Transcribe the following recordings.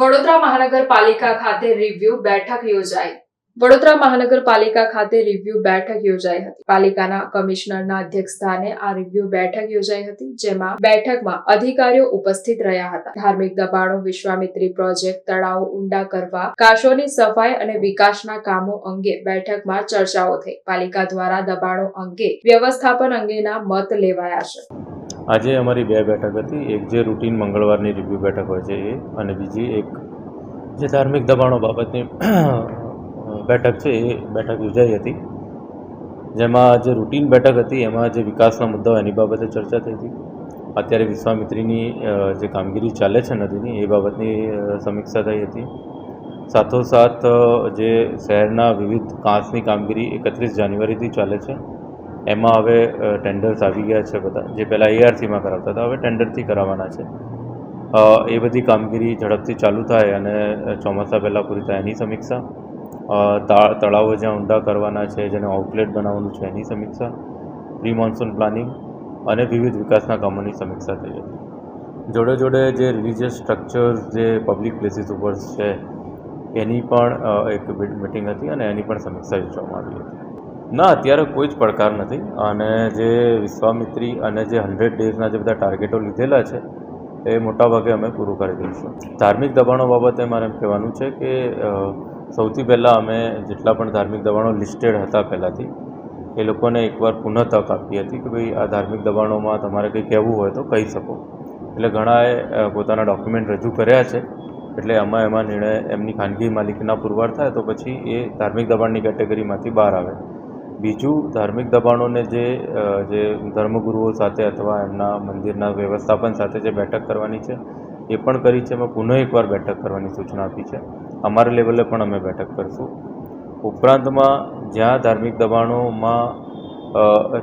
વડોદરા મહાનગરપાલિકા ખાતે રિવ્યુ બેઠક યોજાઈ. વડોદરા મહાનગરપાલિકા ખાતે રિવ્યુ બેઠક યોજાઈ હતી. પાલિકાના કમિશનરના અધ્યક્ષસ્થાને આ રિવ્યુ બેઠક યોજાઈ હતી, જેમાં બેઠકમાં અધિકારીઓ ઉપસ્થિત રહ્યા હતા. ધાર્મિક દબાણો, વિશ્વામિત્રી પ્રોજેક્ટ, તળાવો ઊંડા કરવા, કાશોની સફાઈ અને વિકાસના કામો અંગે બેઠકમાં ચર્ચાઓ થઈ. પાલિકા દ્વારા દબાણો અંગે વ્યવસ્થાપન અંગેના મત લેવાયા છે. આજે અમારી બે બેઠક હતી. એક જે રૂટીન મંગળવારની રિવ્યૂ બેઠક હોય છે એ અને બીજી એક જે ધાર્મિક દબાણો બાબતની બેઠક છે એ બેઠક યોજાઈ હતી. જેમાં જે રૂટીન બેઠક હતી એમાં જે વિકાસના મુદ્દાઓ એની બાબતે ચર્ચા થઈ હતી. અત્યારે વિશ્વામિત્રીની જે કામગીરી ચાલે છે નદીની એ બાબતની સમીક્ષા થઈ હતી. સાથોસાથ જે શહેરના વિવિધ કાંસની કામગીરી એકત્રીસ જાન્યુઆરીથી ચાલે છે. એમાં હવે ટેન્ડર્સ આવી ગયા છે બધા, જે પહેલાં એઆરસીમાં કરાવતા હતા, હવે ટેન્ડરથી કરાવવાના છે. એ બધી કામગીરી ઝડપથી ચાલુ થાય અને ચોમાસા પહેલાં પૂરી થાય એની સમીક્ષા. તળાવો જ્યાં ઊંડા કરવાના છે, જેને આઉટલેટ બનાવવાનું છે એની સમીક્ષા. પ્રી મોન્સૂન પ્લાનિંગ અને વિવિધ વિકાસના કામોની સમીક્ષા થઈ હતી. જોડે જોડે જે રિલિજિયસ સ્ટ્રક્ચર્સ જે પબ્લિક પ્લેસીસ ઉપર છે, એની પણ એક મિટિંગ હતી અને એની પણ સમીક્ષા યોજવામાં આવી હતી. ના, અત્યારે કોઈ જ પડકાર નથી. અને જે વિશ્વામિત્રી અને જે હંડ્રેડ ડેઝના જે બધા ટાર્ગેટો લીધેલા છે, એ મોટાભાગે અમે પૂરું કરી દઈશું. ધાર્મિક દબાણો બાબતે મારે એમ કહેવાનું છે કે સૌથી પહેલાં અમે જેટલા પણ ધાર્મિક દબાણો લિસ્ટેડ હતા પહેલાંથી, એ લોકોને એકવાર પુનઃ તક આપી હતી કે ભાઈ, આ ધાર્મિક દબાણોમાં તમારે કંઈ કહેવું હોય તો કહી શકો. એટલે ઘણાએ પોતાના ડોક્યુમેન્ટ રજૂ કર્યા છે. એટલે આમાં એમાં નિર્ણય, એમની ખાનગી માલિકીના પુરવાર થાય તો પછી એ ધાર્મિક દબાણની કેટેગરીમાંથી બહાર આવે. બીજું ધાર્મિક દબાણોને જે જે ધર્મગુરુઓ સાથે અથવા એમના મંદિરના વ્યવસ્થાપન સાથે જે બેઠક કરવાની છે, એ પણ કરી છે. મેં પુનઃ એકવાર બેઠક કરવાની સૂચના આપી છે. અમારા લેવલે પણ અમે બેઠક કરીશું. ઉપરાંતમાં જ્યાં ધાર્મિક દબાણોમાં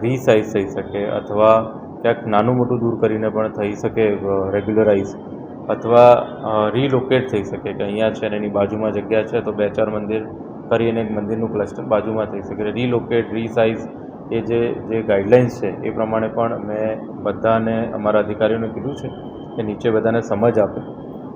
રીસાઇઝ થઈ શકે અથવા ક્યાંક નાનું મોટું દૂર કરીને પણ થઈ શકે રેગ્યુલરાઇઝ અથવા રીલોકેટ થઈ શકે કે અહીંયા છે અને એની બાજુમાં જગ્યા છે તો બે ચાર મંદિર કરીને એક મંદિરનું ક્લસ્ટર બાજુમાં થઈ શકે. રીલોકેટ રીસાઇઝ એ જે જે ગાઈડલાઇન્સ છે, એ પ્રમાણે પણ મેં બધાને, અમારા અધિકારીઓને કીધું છે કે નીચે બધાને સમજ આપે.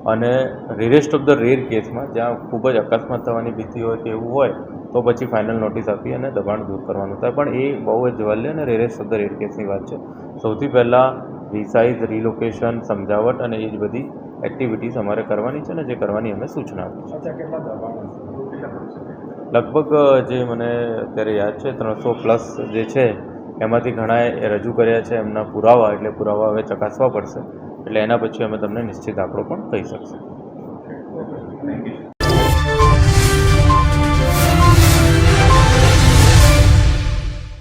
અને રેરેસ્ટ ઓફ ધ રેર કેસમાં જ્યાં ખૂબ જ અકસ્માત થવાની ભીતિ હોય કે એવું હોય, તો પછી ફાઇનલ નોટિસ આપી અને દબાણ દૂર કરવાનું થાય. પણ એ બહુ જ જવાલ્ય અને રેરેસ્ટ ઓફ ધ રેર કેસની વાત છે. સૌથી પહેલાં રિસાઇઝ રિલોકેશન સમજાવટ અને એ જ બધી એક્ટિવિટીઝ અમારે કરવાની છે ને જે કરવાની અમે સૂચના આપી છે. લગભગ જે મને અત્યારે યાદ છે ત્રણસો પ્લસ જે છે એમાંથી ઘણાએ રજૂ કર્યા છે એમના પુરાવા એટલે પુરાવા હવે ચકાસવા પડશે. એટલે એના પછી અમે તમને નિશ્ચિત આંકડો પણ કહી શકશું.